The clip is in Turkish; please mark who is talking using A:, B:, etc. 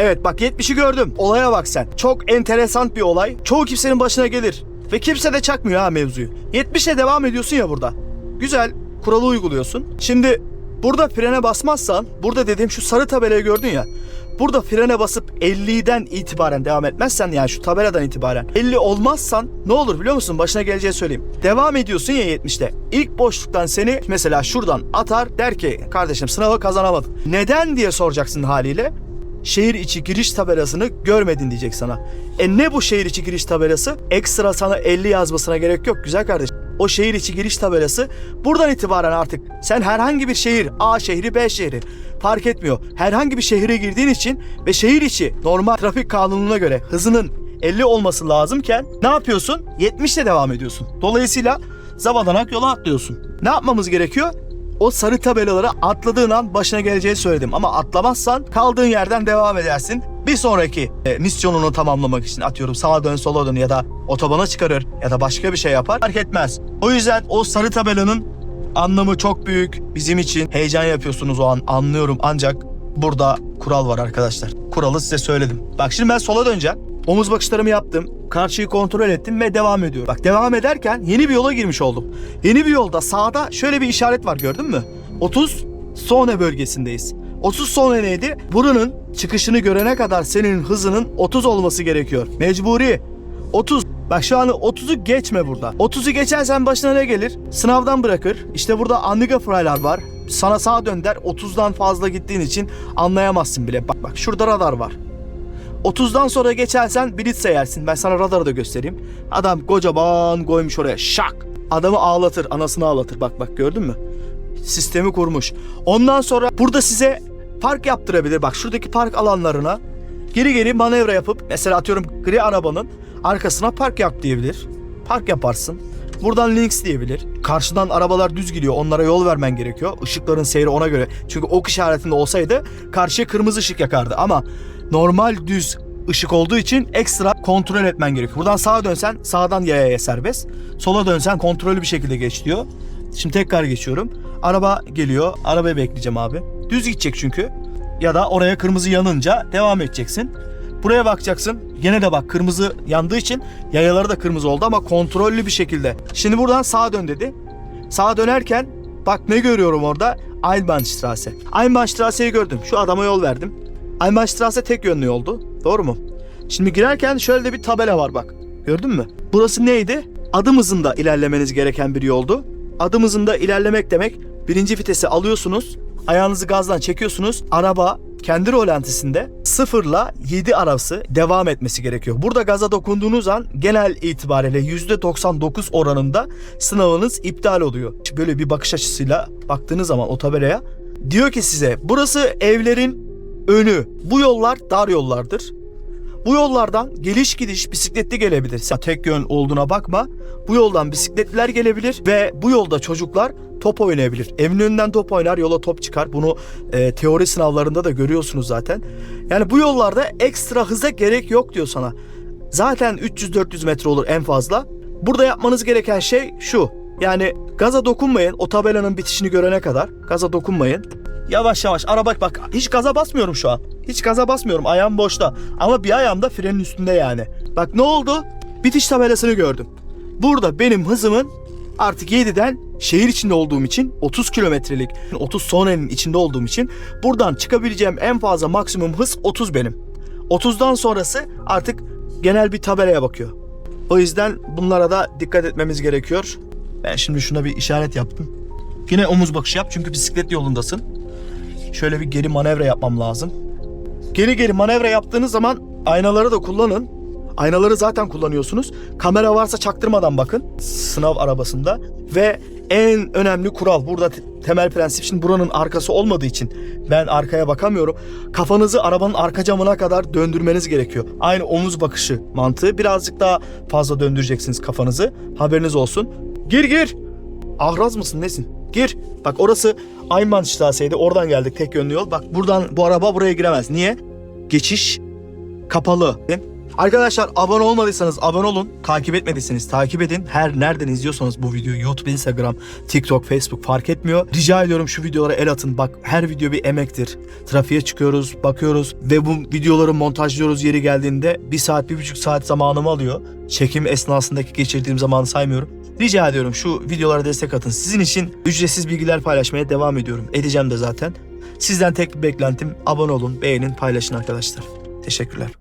A: Evet bak 70'i gördüm. Olaya bak sen. Çok enteresan bir olay. Çoğu kimsenin başına gelir. Ve kimse de çakmıyor ha mevzuyu. 70'e devam ediyorsun ya burada. Güzel. Kuralı uyguluyorsun. Şimdi burada frene basmazsan, burada dediğim şu sarı tabelayı gördün ya. Burada frene basıp 50'den itibaren devam etmezsen yani şu tabeladan itibaren 50 olmazsan ne olur biliyor musun? Başına geleceği söyleyeyim. Devam ediyorsun ya 70'te. İlk boşluktan seni mesela şuradan atar der ki kardeşim sınavı kazanamadın. Neden diye soracaksın haliyle. Şehir içi giriş tabelasını görmedin diyecek sana. E ne bu şehir içi giriş tabelası? Ekstra sana 50 yazmasına gerek yok güzel kardeşim. O şehir içi giriş tabelası buradan itibaren artık sen herhangi bir şehir A şehri B şehri fark etmiyor. Herhangi bir şehire girdiğin için ve şehir içi normal trafik kanununa göre hızının 50 olması lazımken ne yapıyorsun? 70 ile devam ediyorsun. Dolayısıyla zavadanak yola atlıyorsun. Ne yapmamız gerekiyor? O sarı tabelaları atladığın an başına geleceğini söyledim. Ama atlamazsan kaldığın yerden devam edersin. Bir sonraki e, misyonunu tamamlamak için atıyorum sağa dön sola dön ya da otobana çıkarır ya da başka bir şey yapar fark etmez. O yüzden o sarı tabelanın anlamı çok büyük bizim için. Heyecan yapıyorsunuz o an anlıyorum ancak burada kural var arkadaşlar. Kuralı size söyledim. Bak şimdi ben sola döneceğim. Omuz bakışlarımı yaptım. Karşıyı kontrol ettim ve devam ediyorum. Bak devam ederken yeni bir yola girmiş oldum. Yeni bir yolda sağda şöyle bir işaret var gördün mü? 30 Sone bölgesindeyiz. 30 Sone neydi? Buranın çıkışını görene kadar senin hızının 30 olması gerekiyor. Mecburi. 30. Bak şu an 30'u geçme burada. 30'u geçersen başına ne gelir? Sınavdan bırakır. İşte burada Amiga Fraylar var. Sana sağa dön der. 30'dan fazla gittiğin için anlayamazsın bile. Bak bak şurada radar var. 30'dan sonra geçersen blitz yersin. Ben sana radarı da göstereyim. Adam kocaman koymuş oraya. Şak. Adamı ağlatır. Anasını ağlatır. Bak bak gördün mü? Sistemi kurmuş. Ondan sonra burada size park yaptırabilir. Bak şuradaki park alanlarına geri geri manevra yapıp mesela atıyorum gri arabanın arkasına park yap diyebilir. Park yaparsın. Buradan links diyebilir. Karşıdan arabalar düz gidiyor. Onlara yol vermen gerekiyor. Işıkların seyri ona göre. Çünkü ok işaretinde olsaydı karşıya kırmızı ışık yakardı. Ama normal düz ışık olduğu için ekstra kontrol etmen gerekiyor. Buradan sağa dönsen sağdan yayaya serbest. Sola dönsen kontrollü bir şekilde geç diyor. Şimdi tekrar geçiyorum. Araba geliyor. Arabayı bekleyeceğim abi. Düz gidecek çünkü. Ya da oraya kırmızı yanınca devam edeceksin. Buraya bakacaksın. Gene de bak kırmızı yandığı için yayaları da kırmızı oldu ama kontrollü bir şekilde. Şimdi buradan sağa dön dedi. Sağa dönerken bak ne görüyorum orada? Einbahnstraße. Einbahnstraße'yi gördüm. Şu adama yol verdim. Einbahnstraße tek yönlü yoldu. Doğru mu? Şimdi girerken şöyle de bir tabela var bak. Gördün mü? Burası neydi? Adım hızında ilerlemeniz gereken bir yoldu. Adım hızında ilerlemek demek birinci vitesi alıyorsunuz. Ayağınızı gazdan çekiyorsunuz. Araba kendi rolantisinde 0 ile 7 arası devam etmesi gerekiyor. Burada gaza dokunduğunuz an genel itibariyle %99 oranında sınavınız iptal oluyor. Böyle bir bakış açısıyla baktığınız zaman o tabelaya diyor ki size burası evlerin önü. Bu yollar dar yollardır. Bu yollardan geliş gidiş bisikletli gelebilir. Sen tek yön olduğuna bakma. Bu yoldan bisikletliler gelebilir ve bu yolda çocuklar top oynayabilir. Evin önünden top oynar, yola top çıkar. Bunu e, teori sınavlarında da görüyorsunuz zaten. Yani bu yollarda ekstra hıza gerek yok diyor sana. Zaten 300-400 metre olur en fazla. Burada yapmanız gereken şey şu. Yani gaza dokunmayın o tabelanın bitişini görene kadar. Gaza dokunmayın. Yavaş yavaş araba bak hiç gaza basmıyorum şu an. Hiç gaza basmıyorum ayağım boşta. Ama bir ayağım da frenin üstünde yani. Bak ne oldu? Bitiş tabelasını gördüm. Burada benim hızımın artık 7'den şehir içinde olduğum için 30 kilometrelik 30 sonenin içinde olduğum için buradan çıkabileceğim en fazla maksimum hız 30 benim. 30'dan sonrası artık genel bir tabelaya bakıyor. O yüzden bunlara da dikkat etmemiz gerekiyor. Ben şimdi şuna bir işaret yaptım. Yine omuz bakışı yap çünkü bisiklet yolundasın. Şöyle bir geri manevra yapmam lazım. Geri geri manevra yaptığınız zaman aynaları da kullanın. Aynaları zaten kullanıyorsunuz. Kamera varsa çaktırmadan bakın sınav arabasında. Ve en önemli kural burada te- temel prensip şimdi buranın arkası olmadığı için ben arkaya bakamıyorum. Kafanızı arabanın arka camına kadar döndürmeniz gerekiyor. Aynı omuz bakışı mantığı. Birazcık daha fazla döndüreceksiniz kafanızı. Haberiniz olsun. Gir gir. Ahraz mısın nesin? Gir. Bak orası Einbahnstraße'ydi. Oradan geldik tek yönlü yol. Bak buradan bu araba buraya giremez. Niye? Geçiş kapalı. Arkadaşlar abone olmadıysanız abone olun. Takip etmediyseniz takip edin. Her nereden izliyorsanız bu videoyu YouTube, Instagram, TikTok, Facebook fark etmiyor. Rica ediyorum şu videolara el atın. Bak her video bir emektir. Trafiğe çıkıyoruz, bakıyoruz ve bu videoları montajlıyoruz yeri geldiğinde bir saat, bir buçuk saat zamanımı alıyor. Çekim esnasındaki geçirdiğim zamanı saymıyorum. Rica ediyorum şu videolara destek atın. Sizin için ücretsiz bilgiler paylaşmaya devam ediyorum. Edeceğim de zaten. Sizden tek bir beklentim abone olun, beğenin, paylaşın arkadaşlar. Teşekkürler.